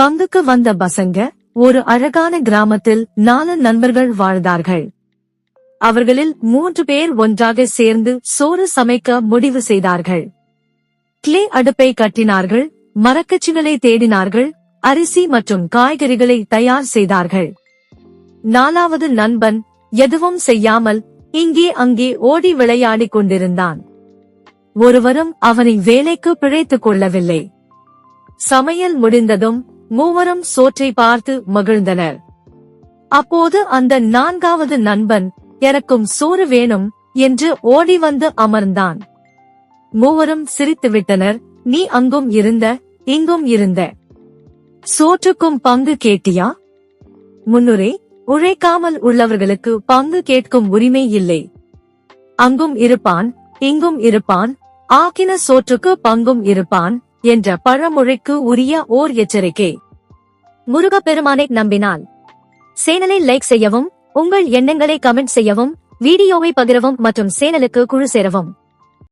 பங்குக்கு வந்த பசங்க ஒரு அழகான கிராமத்தில் நாலு நண்பர்கள் வாழ்ந்தார்கள். அவர்களில் மூன்று பேர் ஒன்றாக சேர்ந்து சோறு சமைக்க முடிவு செய்தார்கள். கிளே அடுப்பை கட்டினார்கள் மரக்கச்சிகளை தேடினார்கள் அரிசி மற்றும் காய்கறிகளை தயார் செய்தார்கள். நாலாவது நண்பன் எதுவும் செய்யாமல் இங்கே அங்கே ஓடி விளையாடிக் கொண்டிருந்தான். ஒருவரும் அவனை வேலைக்கு பிழைத்துக் கொள்ளவில்லை. சமையல் முடிந்ததும் மூவரும் சோற்றை பார்த்து மகிழ்ந்தனர். அப்போது அந்த நான்காவது நண்பன் எனக்கும் சோறு வேணும் என்று ஓடி வந்து அமர்ந்தான். மூவரும் சிரித்துவிட்டனர். நீ அங்கும் இருந்த இங்கும் இருந்த. சோற்றுக்கும் பங்கு கேட்டியா? முன்னுரை உழைக்காமல் உள்ளவர்களுக்கு பங்கு கேட்கும் உரிமை இல்லை. அங்கும் இருப்பான் இங்கும் இருப்பான் ஆக்கின சோற்றுக்கு பங்கும் இருப்பான் என்ற பழமொழிக்கு உரிய ஓர் எச்சரிக்கை. முருகப்பெருமானை நம்பினால். சேனலை லைக் செய்யவும் உங்கள் எண்ணங்களை கமெண்ட் செய்யவும் வீடியோவை பகிரவும் மற்றும் சேனலுக்கு குழு சேரவும்.